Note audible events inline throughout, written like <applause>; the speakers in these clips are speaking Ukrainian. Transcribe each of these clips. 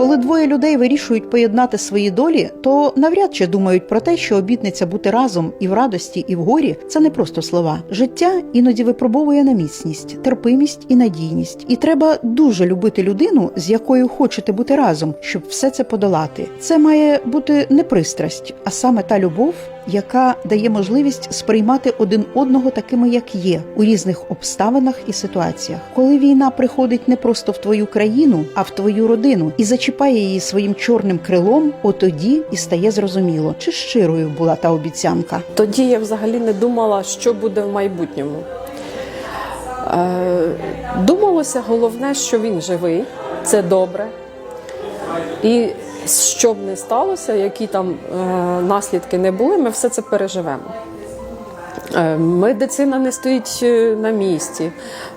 Коли двоє людей вирішують поєднати свої долі, то навряд чи думають про те, що обітниця бути разом і в радості, і в горі це не просто слова. Життя іноді випробовує на міцність, терпимість і надійність. І треба дуже любити людину, з якою хочете бути разом, щоб все це подолати. Це має бути не пристрасть, а саме та любов, яка дає можливість сприймати один одного такими, як є, у різних обставинах і ситуаціях. Коли війна приходить не просто в твою країну, а в твою родину і зачіпає її своїм чорним крилом, отоді і стає зрозуміло, чи щирою була та обіцянка. Тоді я взагалі не думала, що буде в майбутньому. Е, думалося головне, що він живий, це добре. І що б не сталося, які там е, наслідки не були, ми все це переживемо. Е, Медицина не стоїть е, на місці.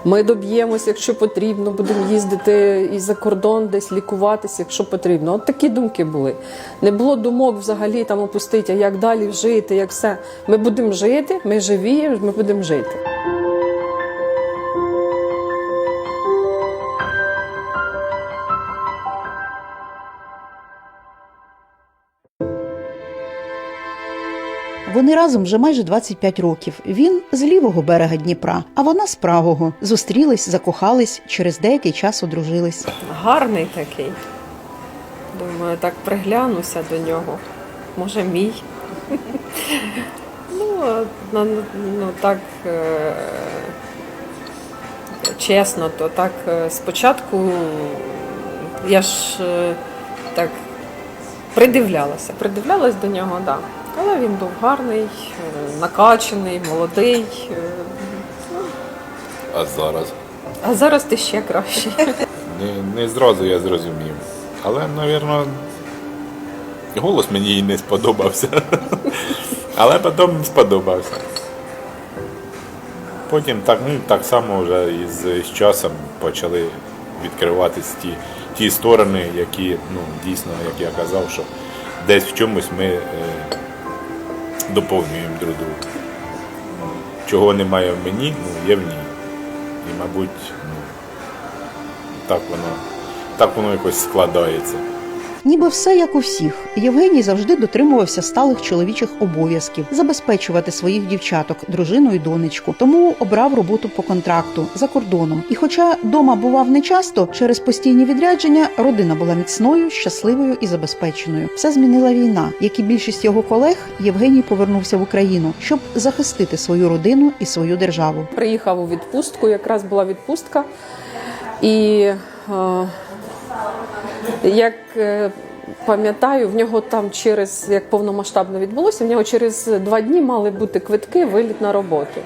Ми доб'ємося, якщо потрібно, будемо їздити і за кордон, десь лікуватися, якщо потрібно. От такі думки були. Не було думок взагалі там опустити, як далі жити, як все. Ми будемо жити, ми живі, ми будемо жити. Вони разом вже майже 25 років. Він з лівого берега Дніпра, а вона з правого. Зустрілись, закохались, через деякий час одружились. Гарний такий. Думаю, так приглянуся до нього. Може, мій. Ну, ну так е, чесно, то так е, спочатку я ж е, так придивлялася. Придивлялась до нього, так. Да. Але він був гарний, е, накачаний, молодий. е, А зараз А зараз ти ще кращий. не, не зразу я зрозумів. Але, мабуть, голос мені і не сподобався. Але потім сподобався. Потім так, ну, так само вже із, з часом почали відкриватись ті, ті сторони, які ну, дійсно, як я казав, що десь в чомусь ми е, доповнюємо друг друга. Чого немає в мені, ну, є в ній. І, мабуть, ну, так воно, так воно якось складається. Ніби все як у всіх. Євгеній завжди дотримувався сталих чоловічих обов'язків забезпечувати своїх дівчаток, дружину і донечку. Тому обрав роботу по контракту за кордоном. І, хоча дома бував нечасто, через постійні відрядження родина була міцною, щасливою і забезпеченою. Все змінила війна. Як і більшість його колег, Євгеній повернувся в Україну, щоб захистити свою родину і свою державу. Приїхав у відпустку, якраз була відпустка. І е, як е, пам'ятаю, в нього там через як повномасштабно відбулося, в нього через два дні мали бути квитки, виліт на роботу.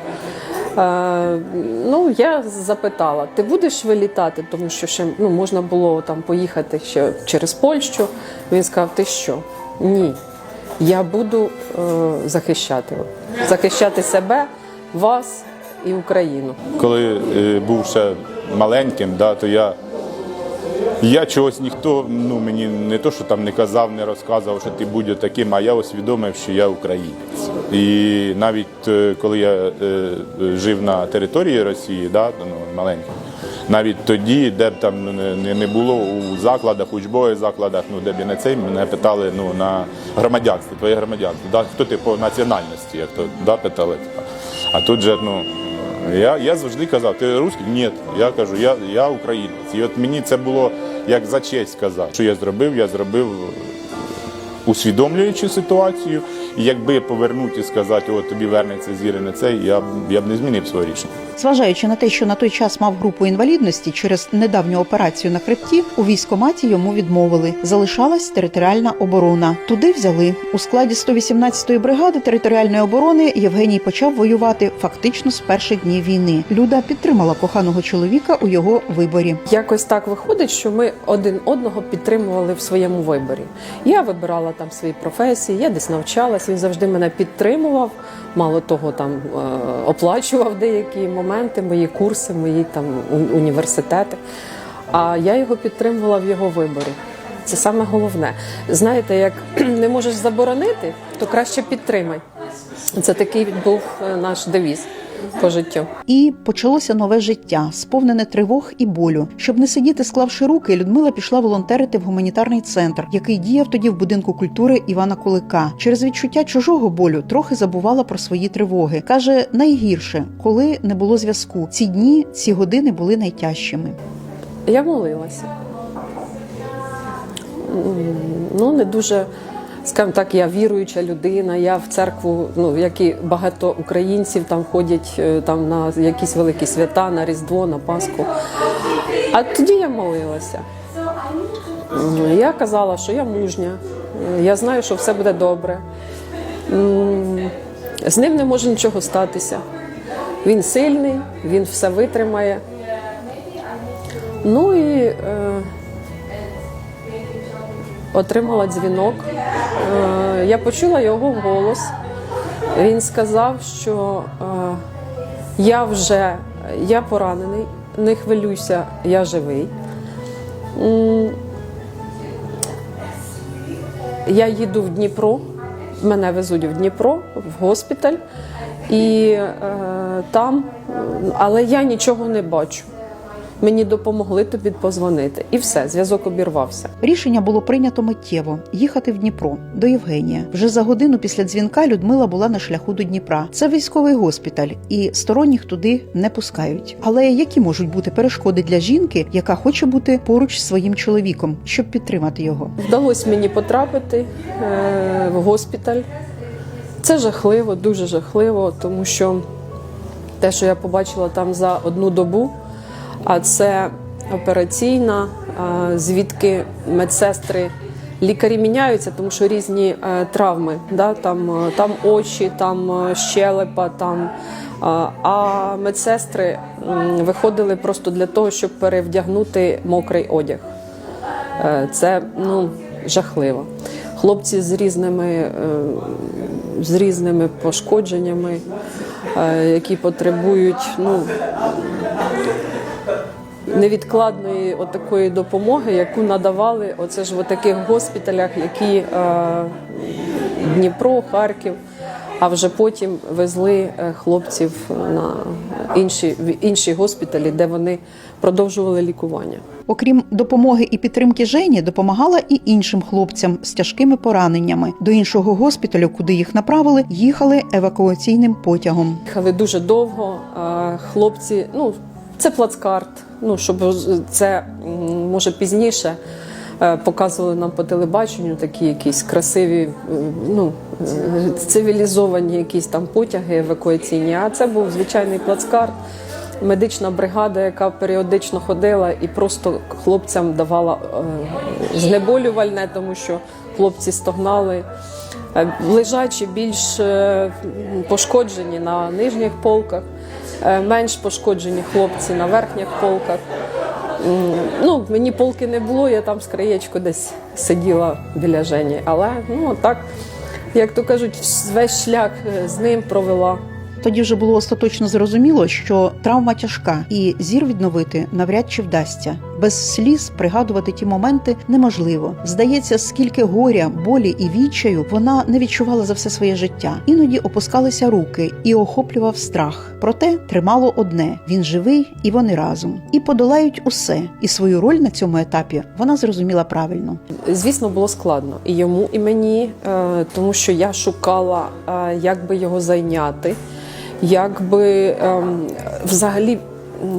Е, ну, я запитала, ти будеш вилітати, тому що ще ну, можна було там поїхати ще через Польщу. Він сказав, ти що? Ні. Я буду е, захищати, захищати себе, вас і Україну. коли е, був ще маленьким, да, то я, я чогось ніхто ну, мені не то, що там не казав, не розказував, що ти будь таким, а я усвідомив, що я українець. І навіть е, коли я е, жив на території Росії, да, ну, маленьким, навіть тоді, де б там не- не, не було у закладах, учбових закладах, ну де б і не цей, мене питали ну, на громадянство, твоє громадянство, да, хто ти по національності, як то да, питали. А тут же, ну, я, я завжди казав, ти русський? Ні. Я кажу, я, я українець. І от мені це було як за честь сказати. Що я зробив? Я зробив усвідомлюючи ситуацію. І якби повернути і сказати, от тобі вернеться зірине цей, я б я б не змінив своє рішення. Зважаючи на те, що на той час мав групу інвалідності через недавню операцію на хребті, у військкоматі йому відмовили. Залишалась територіальна оборона. Туди взяли у складі 118-ї бригади територіальної оборони. Євгеній почав воювати фактично з перших днів війни. Люда підтримала коханого чоловіка у його виборі. Якось так виходить, що ми один одного підтримували в своєму виборі. Я вибирала там свої професії, я десь навчалась, він завжди мене підтримував. Мало того, там е, оплачував деякі моменти, мої курси, мої там університети. А я його підтримувала в його виборі. Це саме головне. Знаєте, як <clears throat> не можеш заборонити, то краще підтримай. Це такий був е, наш девіз по життю. І почалося нове життя, сповнене тривог і болю. Щоб не сидіти, склавши руки, Людмила пішла волонтерити в гуманітарний центр, який діяв тоді в будинку культури Івана Кулика. Через відчуття чужого болю трохи забувала про свої тривоги. каже найгірше, коли не було зв'язку. Ці дні, ці години були найтяжчими. Я молилася. Ну, не дуже, скажімо так, я віруюча людина, я в церкву, ну, як і багато українців там ходять е, там, на якісь великі свята, на Різдво, на Пасху. А тоді я молилася. Я казала, що я мужня, я знаю, що все буде добре. З ним не може нічого статися. Він сильний, він все витримає. Ну і е, отримала дзвінок. Е, я почула його голос. Він сказав, що е, я вже я поранений, не хвилюйся, я живий. Я їду в Дніпро, мене везуть в Дніпро, в госпіталь, і е, там, але я нічого не бачу. Мені допомогли тобі позвонити. І все, зв'язок обірвався. Рішення було прийнято миттєво їхати в Дніпро до Євгенія. Вже за годину після дзвінка Людмила була на шляху до Дніпра. Це військовий госпіталь, і сторонніх туди не пускають. Але які можуть бути перешкоди для жінки, яка хоче бути поруч з своїм чоловіком, щоб підтримати його? Вдалося мені потрапити е, в госпіталь. Це жахливо, дуже жахливо, тому що те, що я побачила там за одну добу, а це операційна, е, звідки медсестри. Лікарі міняються, тому що різні е, травми. Да? Там, е, там очі, там е, щелепа, там. е, а медсестри м, виходили просто для того, щоб перевдягнути мокрий одяг. Е, Це ну, жахливо. Хлопці з різними, е, з різними пошкодженнями, е, які потребують ну, невідкладної от такої допомоги, яку надавали оце ж в таких госпіталях, які е, Дніпро, Харків. А вже потім везли е, хлопців на інші, в інші госпіталі, де вони продовжували лікування. Окрім допомоги і підтримки Жені, допомагала і іншим хлопцям з тяжкими пораненнями. До іншого госпіталю, куди їх направили, їхали евакуаційним потягом. Їхали дуже довго. Хлопці, ну це плацкарт. Ну щоб це може пізніше е, показували нам по телебаченню такі якісь красиві, е, ну е, цивілізовані якісь там потяги евакуаційні. А це був звичайний плацкарт. Медична бригада, яка періодично ходила і просто хлопцям давала знеболювальне, тому що хлопці стогнали. Лежачі більш пошкоджені на нижніх полках, менш пошкоджені хлопці на верхніх полках. Ну, мені полки не було, я там з краєчку десь сиділа біля Жені. Але ну так, як то кажуть, весь шлях е, з ним провела. Тоді вже було остаточно зрозуміло, що травма тяжка, і зір відновити навряд чи вдасться. Без сліз пригадувати ті моменти неможливо. Здається, скільки горя, болі і відчаю вона не відчувала за все своє життя. Іноді опускалися руки і охоплював страх. Проте тримало одне: він живий і вони разом. І подолають усе. І свою роль на цьому етапі вона зрозуміла правильно. Звісно, було складно і йому, і мені, е, тому що я шукала, е, як би його зайняти, як би ем, взагалі.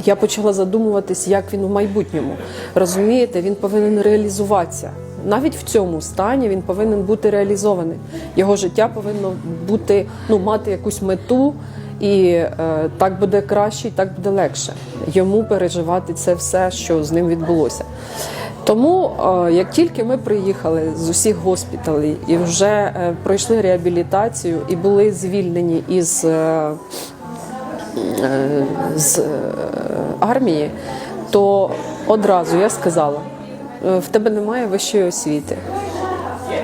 Я почала задумуватись, як він у майбутньому. Розумієте, він повинен реалізуватися. Навіть в цьому стані він повинен бути реалізований. Його життя повинно бути, ну, мати якусь мету, і е, так буде краще, і так буде легше йому переживати це все, що з ним відбулося. Тому е, як тільки ми приїхали з усіх госпіталей і вже е, пройшли реабілітацію і були звільнені із е, з е, армії, то одразу я сказала: «Е, в тебе немає вищої освіти.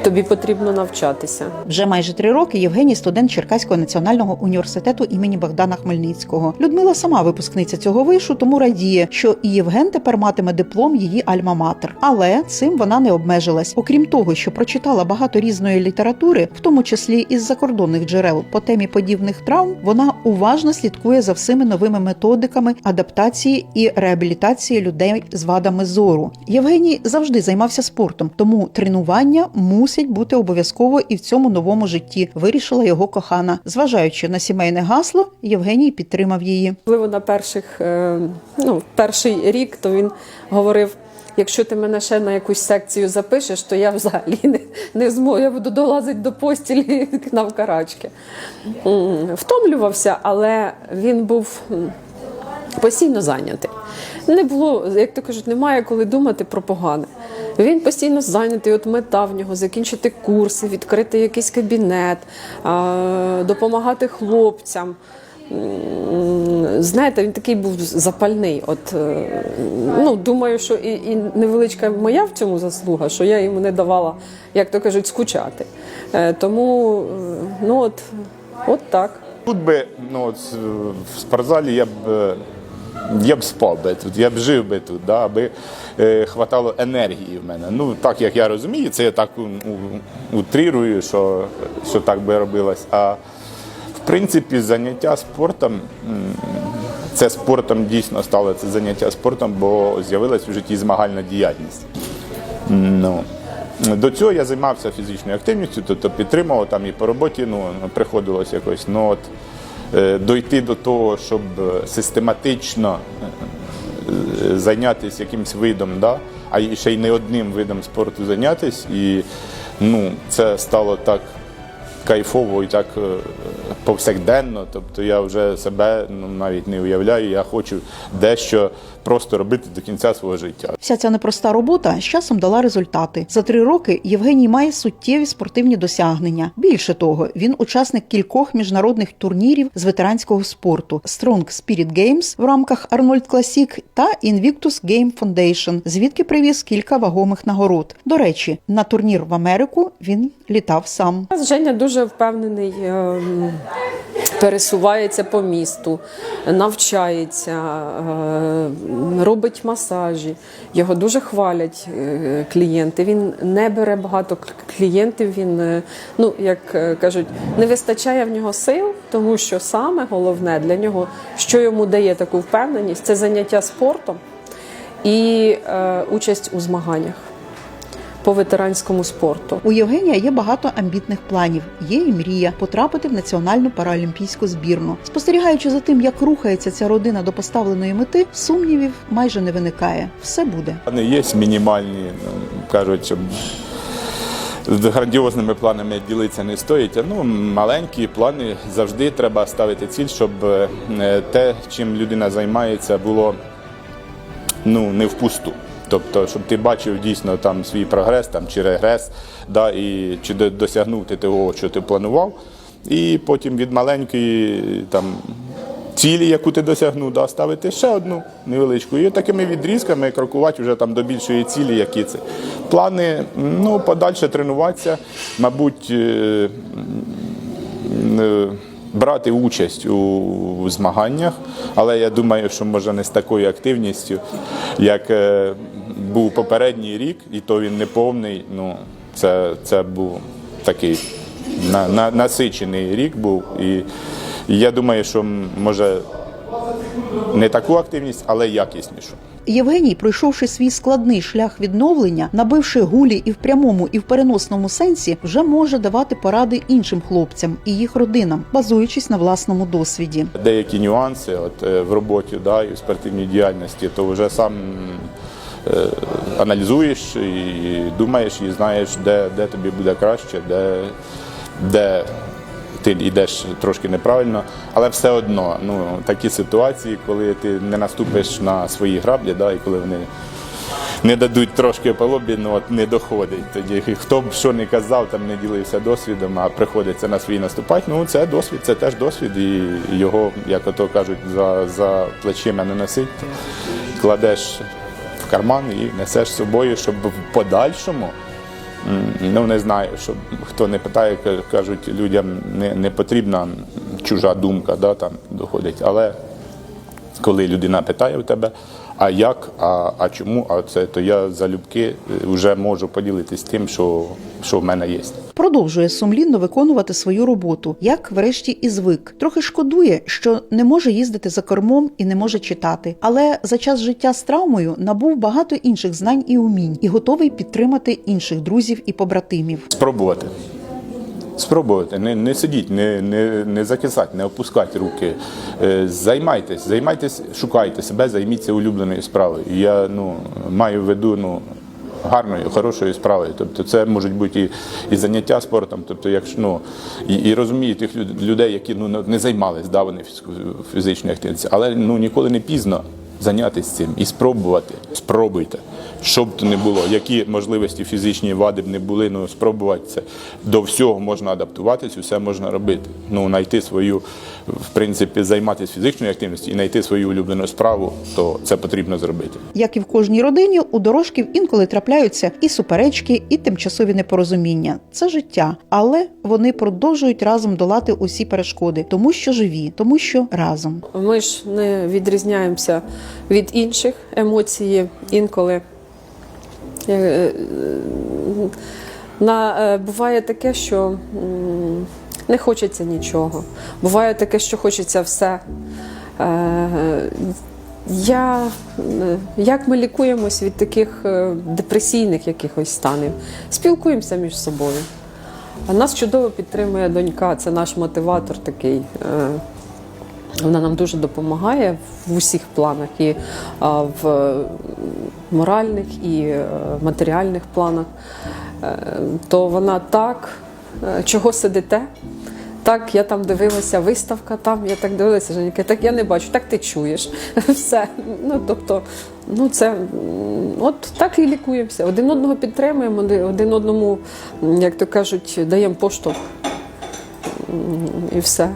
Тобі потрібно навчатися. Вже майже три роки Євгеній студент Черкаського національного університету імені Богдана Хмельницького. Людмила сама випускниця цього вишу, тому радіє, що і Євген тепер матиме диплом її альма-матер. Але цим вона не обмежилась. Окрім того, що прочитала багато різної літератури, в тому числі із закордонних джерел по темі подібних травм, вона уважно слідкує за всіми новими методиками адаптації і реабілітації людей з вадами зору. Євгеній завжди займався спортом, тому тренування мусять бути обов'язково і в цьому новому житті. Вирішила його кохана. Зважаючи на сімейне гасло, Євгеній підтримав її. Можливо, на перших, е, ну, перший рік то він говорив. Якщо ти мене ще на якусь секцію запишеш, то я взагалі не, не зможу. Я буду долазити до постілі навкарачки. Втомлювався, але він був постійно зайнятий. Не було, як то кажуть, немає коли думати про погане. Він постійно зайнятий, от мета в нього закінчити курси, відкрити якийсь кабінет, допомагати хлопцям. Знаєте, він такий був запальний. От е, ну думаю, що і, і невеличка моя в цьому заслуга, що я йому не давала, як то кажуть, скучати. Е, Тому е, ну от, от так. Тут би ну, от, в спортзалі я б, я б спав би тут, я б жив би тут, да, аби е, хватало енергії в мене. Ну, так як я розумію, це я так у- у- утрирую, що, що так би робилось. А в принципі, заняття спортом, це спортом дійсно стало це заняття спортом, бо з'явилась у житті змагальна діяльність. Ну, до цього я займався фізичною активністю, тобто підтримував там і по роботі, ну, приходилось якось. Ну, от, дойти до того, щоб е, систематично е, зайнятися якимось видом, да? а ще й не одним видом спорту зайнятися. І ну, це стало так кайфово і так е, повсякденно. Тобто я вже себе ну, навіть не уявляю, я хочу дещо просто робити до кінця свого життя. Вся ця непроста робота з часом дала результати. За три роки Євгеній має суттєві спортивні досягнення. Більше того, він учасник кількох міжнародних турнірів з ветеранського спорту Strong Spirit Games в рамках Arnold Classic та Invictus Game Foundation, звідки привіз кілька вагомих нагород. До речі, на турнір в Америку він літав сам. Женя дуже впевнений, ем, пересувається по місту, навчається, е, робить масажі. Його дуже хвалять е, клієнти. Він не бере багато клієнтів. Він, е, ну як е, кажуть, не вистачає в нього сил, тому що саме головне для нього, що йому дає таку впевненість, це заняття спортом і е, участь у змаганнях по ветеранському спорту. У Євгенія є багато амбітних планів. Є і мрія потрапити в національну паралімпійську збірну. Спостерігаючи за тим, як рухається ця родина до поставленої мети, сумнівів майже не виникає. Все буде. Плани є мінімальні, ну, кажуть, з грандіозними планами ділитися не стоїть. Ну, маленькі плани завжди треба ставити ціль, щоб е, те, чим людина займається, було ну, не впусту. Тобто, щоб ти бачив дійсно там свій прогрес там, чи регрес, да, і чи до- досягнув ти того, що ти планував. І потім від маленької там, цілі, яку ти досягнув, да, ставити ще одну невеличку. І такими відрізками крокувати вже там до більшої цілі, які це. Плани, ну, подальше тренуватися, мабуть, е, е, брати участь у змаганнях, але я думаю, що може не з такою активністю, як е, був попередній рік, і то він не повний. Ну, це, це був такий на, на, насичений рік був. І, і я думаю, що може не таку активність, але якіснішу. Євгеній, пройшовши свій складний шлях відновлення, набивши гулі і в прямому, і в переносному сенсі, вже може давати поради іншим хлопцям і їх родинам, базуючись на власному досвіді. Деякі нюанси от, е, в роботі да, і в спортивній діяльності, то вже сам аналізуєш і думаєш, і знаєш, де, де тобі буде краще, де, де ти йдеш трошки неправильно, але все одно ну, такі ситуації, коли ти не наступиш на свої граблі, да, і коли вони не дадуть трошки по лобі, ну от не доходить. Тоді хто б що не казав, там не ділився досвідом, а приходиться на свій наступати. Ну це досвід, це теж досвід, і його, як ото кажуть, за, за плечима не носить. Кладеш карман і несеш з собою, щоб в подальшому Ну не знаю, що хто не питає, кажуть, людям не, не потрібна чужа думка, да, там доходить. Але коли людина питає у тебе, а як, а, а чому, а це, то я залюбки вже можу поділитися тим, що, що в мене є. Продовжує сумлінно виконувати свою роботу, як врешті і звик. Трохи шкодує, що не може їздити за кормом і не може читати. Але за час життя з травмою набув багато інших знань і умінь і готовий підтримати інших друзів і побратимів. Спробувати. Спробувати, не, не сидіть, не, не, не закисати, не опускати руки. Е, Займайтесь, займайтесь, шукайте себе, займіться улюбленою справою. Я ну, маю в виду ну, гарною, хорошою справою. Тобто це можуть бути і, і заняття спортом, тобто, якщо ну, і, і розумію тих людей, які ну, не займалися, да, вони фізичною активністю, але ну, ніколи не пізно зайнятися цим і спробувати. Спробуйте. Що б то не було, які можливості фізичні вади б не були, ну спробувати це. До всього можна адаптуватись, усе можна робити. Ну, знайти свою, в принципі, займатися фізичною активністю і знайти свою улюблену справу, то це потрібно зробити. Як і в кожній родині, у дорожків інколи трапляються і суперечки, і тимчасові непорозуміння. Це життя, але вони продовжують разом долати усі перешкоди, тому що живі, тому що разом. Ми ж не відрізняємося від інших емоцій інколи. Е, е, На, е, буває таке, що не хочеться нічого. Буває таке, що хочеться все. Я, як ми лікуємось від таких депресійних якихось станів? Спілкуємося між собою. Нас чудово підтримує донька, це наш мотиватор такий. Вона нам дуже допомагає в усіх планах, і в моральних, і е, матеріальних планах. Е, То вона так, е, чого сидите? Так, я там дивилася, виставка там, я так дивилася, Женька, так я не бачу, так ти чуєш. <laughs> Все. Ну, тобто, ну це от так і лікуємося. Один одного підтримуємо, один одному, як то кажуть, даємо поштовх. І все.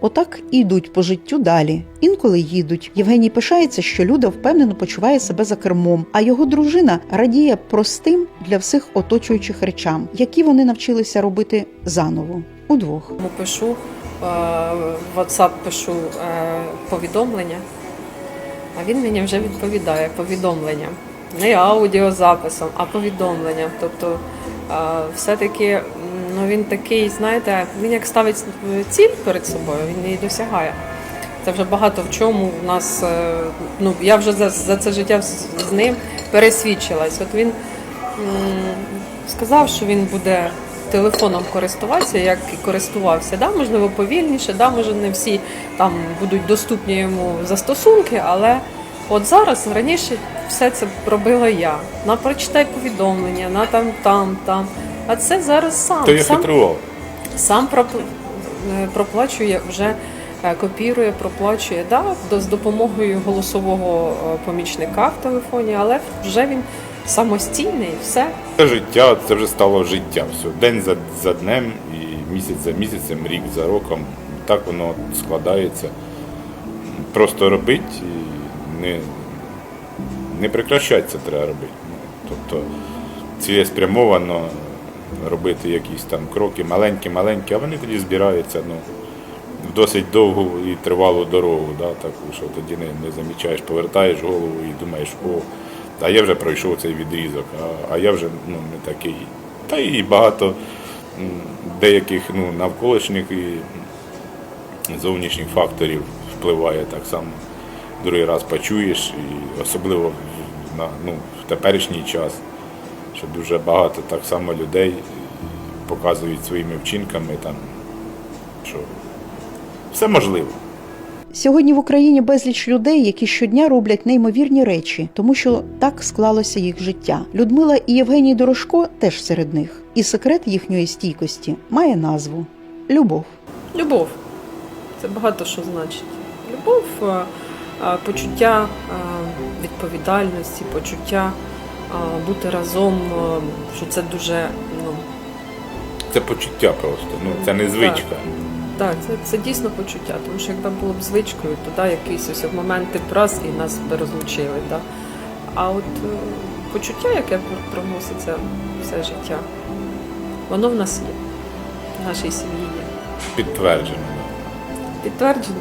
Отак і йдуть по життю далі. Інколи їдуть. Євгеній пишається, що Люда впевнено почуває себе за кермом, а його дружина радіє простим для всіх оточуючих речам, які вони навчилися робити заново удвох. Пишу, е, в WhatsApp пишу е, повідомлення, а він мені вже відповідає повідомлення. Не аудіозаписом, а повідомленням. Тобто е, все-таки ну, він такий, знаєте, він як ставить ціль перед собою, він її досягає. Це вже багато в чому в нас. е, Ну, я вже за, за це життя з, ним пересвідчилась. От він сказав, що він буде телефоном користуватися, як і користувався. Да, можливо, повільніше, да, може не всі там будуть доступні йому застосунки, але от зараз раніше все це робила я. На прочитай повідомлення, на там, там, там. А це зараз сам. То я сам хитрував. сам пропл- е, проплачує вже. е, Копірує, проплачує да, до- з допомогою голосового е, помічника в телефоні, але вже він самостійний, все. Це життя, це вже стало життя. Все. День за, за днем, і місяць за місяцем, рік за роком. Так воно складається. Просто робити і не, не прекращати це треба робити. Ну, Тобто цілеспрямовано робити якісь там кроки, маленькі-маленькі, а вони тоді збираються ну, в досить довгу і тривалу дорогу, да, таку, що тоді не, не замічаєш, повертаєш голову і думаєш, о, а я вже пройшов цей відрізок, а, а я вже ну, не такий. Та і багато деяких ну, навколишніх і зовнішніх факторів впливає так само. Другий раз почуєш, і особливо на, ну, в теперішній час, що дуже багато так само людей показують своїми вчинками, там, що все можливо. Сьогодні в Україні безліч людей, які щодня роблять неймовірні речі, тому що так склалося їх життя. Людмила і Євгеній Дорошко теж серед них. І секрет їхньої стійкості має назву любов. Любов. Це багато що значить. Любов, е, е, почуття е, відповідальності, почуття бути разом, що це дуже, ну, Це почуття просто, ну це не звичка. так, це, це дійсно почуття. Тому що якби було б звичкою, то да, якийсь ось момент ти раз і нас би розлучили. Да. А от е, почуття, яке проноситься все життя, воно в нас є, в нашій сім'ї є. Підтверджено. Підтверджено.